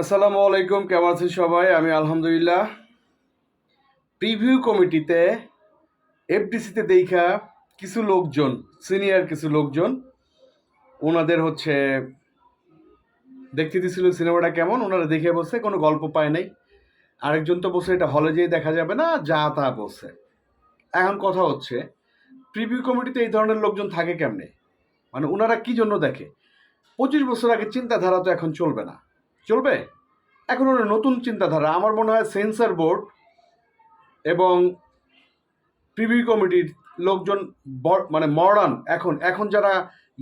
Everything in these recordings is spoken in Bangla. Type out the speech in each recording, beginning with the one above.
আসসালামু আলাইকুম, কেমন আছেন সবাই? আমি আলহামদুলিল্লাহ। প্রিভিউ কমিটিতে এফডিসিতে দেখা কিছু লোকজন সিনিয়র কিছু লোকজন, ওনাদের হচ্ছে দেখতে দিছিল সিনেমাটা কেমন, ওনারা দেখে বসে, কোনো গল্প পায় নাই। আরেকজন তো বসে, এটা হলে যেয়ে দেখা যাবে না, যা তা বসে। এখন কথা হচ্ছে প্রিভিউ কমিটিতে এই ধরনের লোকজন থাকে কেমনে? মানে ওনারা কি জন্য দেখে? পঁচিশ বছর আগে চিন্তাধারা তো এখন চলবে না। চলবে? এখন ওরা নতুন চিন্তাধারা। আমার মনে হয় সেন্সর বোর্ড এবং প্রিভিউ কমিটির লোকজন মানে মডার্ন এখন এখন যারা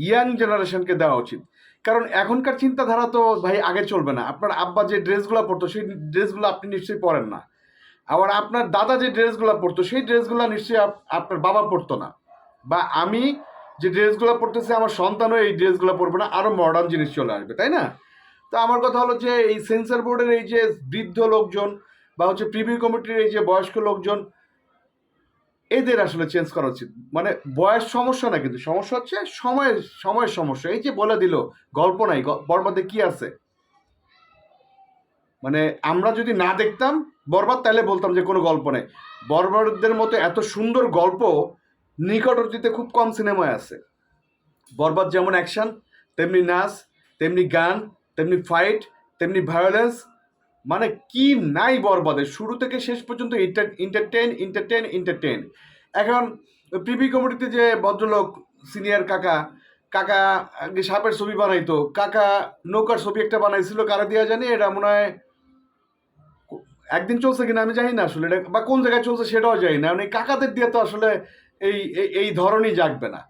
ইয়াং জেনারেশনকে দেওয়া উচিত। কারণ এখনকার চিন্তাধারা তো ভাই আগে চলবে না। আপনার আব্বা যে ড্রেসগুলো পরতো, সেই ড্রেসগুলো আপনি নিশ্চয়ই পরেন না। আবার আপনার দাদা যে ড্রেসগুলো পরতো, সেই ড্রেসগুলো নিশ্চয়ই আপনার বাবা পরতো না। বা আমি যে ড্রেসগুলো পরতেছি, আমার সন্তানও এই ড্রেসগুলো পরবে না। আরও মডার্ন জিনিস চলে আসবে, তাই না? তো আমার কথা হলো যে এই সেন্সর বোর্ডের এই যে বৃদ্ধ লোকজন বা হচ্ছে প্রিভিউ কমিটির এই যে বয়স্ক লোকজন, এদের আসলে চেঞ্জ করা উচিত। মানে বয়স সমস্যা না কিন্তু, সমস্যা হচ্ছে সময়ের সময়ের সমস্যা। এই যে বলে দিল, গল্প নাই বরবাদে কি আছে? মানে আমরা যদি না দেখতাম, বরবাদ তাহলে বলতাম যে কোনো গল্প নেই। বরবাদের মতো এত সুন্দর গল্প নিকট অতীতে খুব কম সিনেমায় আছে। বরবাদ যেমন অ্যাকশন তেমনি নাচ, তেমনি গান তেমনি ফাইট তেমনি ভায়োলেন্স মানে কি নাই বরবাদে। শুরু থেকে শেষ পর্যন্ত ইন্টারটেন ইন্টারটেন ইন্টারটেন এখন প্রিভি কমিটিতে যে ভদ্রলোক সিনিয়র কাকা কাকা সাপের ছবি বানাইতো, কাকা নৌকার ছবি একটা বানাইছিল, কারা দিয়া জানি, এটা মনে হয় একদিন চলছে কিনা আমি জানি না আসলে, এটা বা কোন জায়গায় চলছে সেটাও জানি না। মানে কাকাদের দিয়ে তো আসলে এই- এই ধরনই জাগবে না।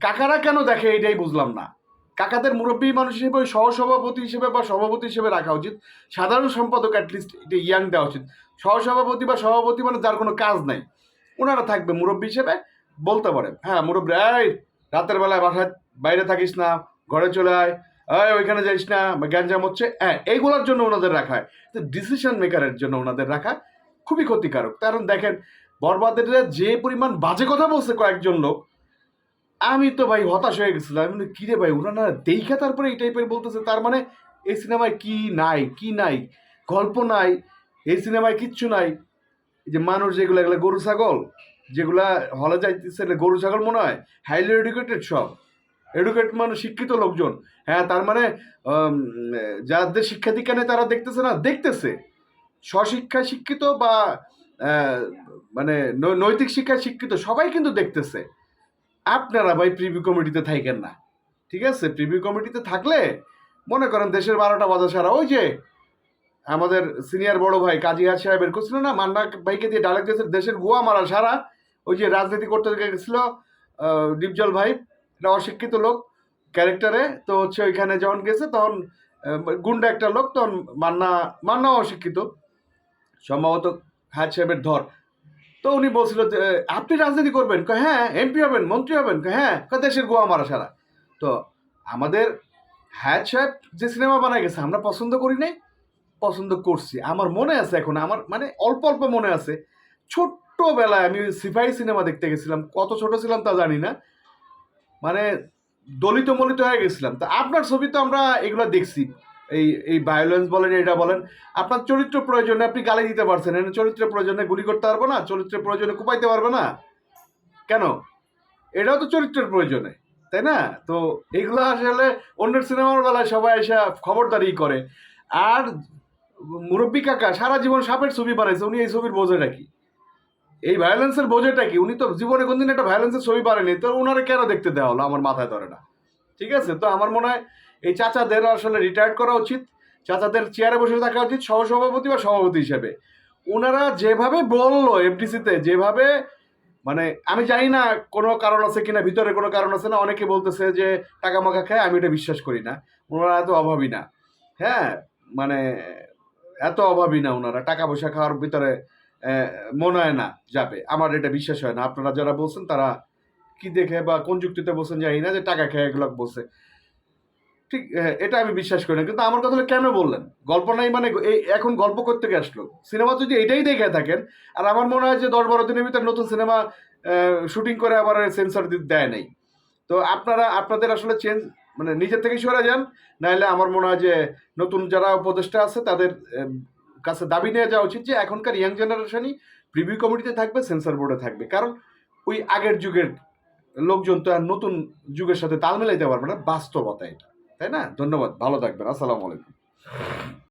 কাকারা কেন দেখে, এটাই বুঝলাম না। কাকাদের মুরব্বী মানুষ হিসেবে, ওই সহসভাপতি হিসেবে বা সভাপতি হিসেবে রাখা উচিত। সাধারণ সম্পাদক অ্যাটলিস্ট এটা ইয়াং দেওয়া উচিত। সহসভাপতি বা সভাপতি মানে যার কোনো কাজ নাই। ওনারা থাকবে মুরব্বী হিসেবে, বলতে পারে হ্যাঁ মুরব্বী, এই রাতের বেলায় বাসায় বাইরে থাকিস না, ঘরে চলে আয়, এই ওইখানে যাইস না গ্যাঞ্জাম হচ্ছে। হ্যাঁ এইগুলোর জন্য ওনাদের রাখা হয়। তো ডিসিশন মেকারের জন্য ওনাদের রাখা খুবই ক্ষতিকারক। কারণ দেখেন বরবাদের যে পরিমাণ বাজে কথা বলছে কয়েকজন লোক আমি তো ভাই হতাশ হয়ে গেছিলাম। আমি কি রে ভাই না দেখা তারপরে এই টাইপের বলতেছে। তার মানে এই সিনেমায় কি নাই কি নাই? গল্প নাই এই সিনেমায় কিচ্ছু নাই। যে মানুষ যেগুলো, এগুলো গরু, ছাগল, যেগুলা হলে যাইতেছে গরু, ছাগল মনে হয় হাইলি এডুকেটেড সব। এডুকেট মানে শিক্ষিত লোকজন। হ্যাঁ তার মানে যাদের শিক্ষা দীক্ষা নেই, তারা দেখতেছে না, দেখতেছে। স্বশিক্ষায় শিক্ষিত বা মানে নৈতিক শিক্ষায় শিক্ষিত সবাই কিন্তু দেখতেছে। আপনারা ভাই প্রিভিউ কমিটিতে থাকেন না। ঠিক আছে? প্রিভিউ কমিটিতে থাকলে মনে করেন দেশের বারোটা বাজা সারা ওই যে আমাদের সিনিয়র বড় ভাই কাজী হাত সাহেব বের করছিল না, মান্না ভাইকে দিয়ে ডালেক দিয়েছে দেশের গোয়া মারা সারা। ওই যে রাজনীতি করতে গেছিল ডিপজল ভাই, এটা অশিক্ষিত লোক ক্যারেক্টারে তো হচ্ছে ওইখানে যখন গেছে তখন গুন্ডা একটা লোক, তখন মান্না, মান্নাও অশিক্ষিত। সম্ভবত হাত সাহেবের ধর। তো উনি বলছিল যে আপনি রাজনীতি করবেন? হ্যাঁ এমপি হবেন, মন্ত্রী হবেন। হ্যাঁ দেশের গোয়া মারা সারা। তো আমাদের হ্যাট যে সিনেমা বানায় গেছে, আমরা পছন্দ করি নাই, পছন্দ করছি। আমার মনে আছে এখন, আমার মানে অল্প অল্প মনে আছে, ছোট্টবেলায় আমি সিপাহী সিনেমা দেখতে গেছিলাম, কত ছোট ছিলাম তা জানি না মানে দলিত মলিত হয়ে গেছিলাম। তা আপনার ছবি তো আমরা এগুলো দেখছি। এই এই ভায়োলেন্স বলেন এটা বলেন, আপনার চরিত্র প্রয়োজনে আপনি গালি দিতে পারছেন। চরিত্র প্রয়োজনে গুলি করতে পারব না, চরিত্রের প্রয়োজনে কুপাইতে পারব না। কেন? এটাও তো চরিত্রের প্রয়োজনে, তাই না? তো এগুলো আসলে অন্যের সিনেমার বেলায় সবাই এসে খবরদারি করে। আর মুরব্বী কাকা, সারা জীবন সাপের ছবি বানাইছে, উনি এই ছবির বোঝেটা কি? এই ভায়োলেন্সের বোঝেটা কি? উনি তো জীবনে কোনদিন একটা ভায়োলেন্সের ছবি পারেনি তো ওনারা কেন দেখতে দেওয়া হলো? আমার মাথায় ধরে না। ঠিক আছে? তো আমার মনে হয় এই চাচাদের আসলে রিটায়ার্ড করা উচিত, চাচাদের চেয়ারে বসে থাকা উচিত, সহসভাপতি বা সভাপতি হিসেবে। ওনারা যেভাবে বলল এফডিসিতে যেভাবে মানে আমি জানি না কোনো কারণ আছে কিনা, ভিতরে কোনো কারণ আছে না, অনেকে বলতেছে যে টাকা মাখা খায়, আমি এটা বিশ্বাস করি না। ওনারা এত অভাবী না। হ্যাঁ মানে এত অভাবী না ওনারা টাকা পয়সা খাওয়ার ভিতরে মনে হয় না, যাবে। আমার এটা বিশ্বাস হয় না। আপনারা যারা বলছেন তারা কি দেখে বা কোন যুক্তিতে বলছেন জানি না যে টাকা খেয়ে এগুলো বলছে। ঠিক এটা আমি বিশ্বাস করি না। কিন্তু আমার কথা হলো, কেন বললেন? গল্প নাই মানে এই এখন গল্প করতে আসলো। সিনেমা যদি এটাই দেখে থাকেন, আর আমার মনে হয় যে দশ বারো দিনের ভিতরে নতুন সিনেমা শুটিং করে আবার সেন্সর দেয় নাই। তো আপনারা, আপনাদের আসলে চেঞ্জ মানে নিজের থেকে সরে যান, নাহলে আমার মনে হয় যে নতুন যারা উপদেষ্টা আছে, তাদের কাছে দাবি নিয়ে যাওয়া উচিত যে এখনকার ইয়াং জেনারেশনই প্রিভিউ কমিটিতে থাকবে, সেন্সর বোর্ডে থাকবে। কারণ ওই আগের যুগের লোকজন তো আর নতুন যুগের সাথে তাল মেলাইতে পারবে না, বাস্তবতা এটা। তাই না? ধন্যবাদ ভালো থাকবেন আসসালামু আলাইকুম।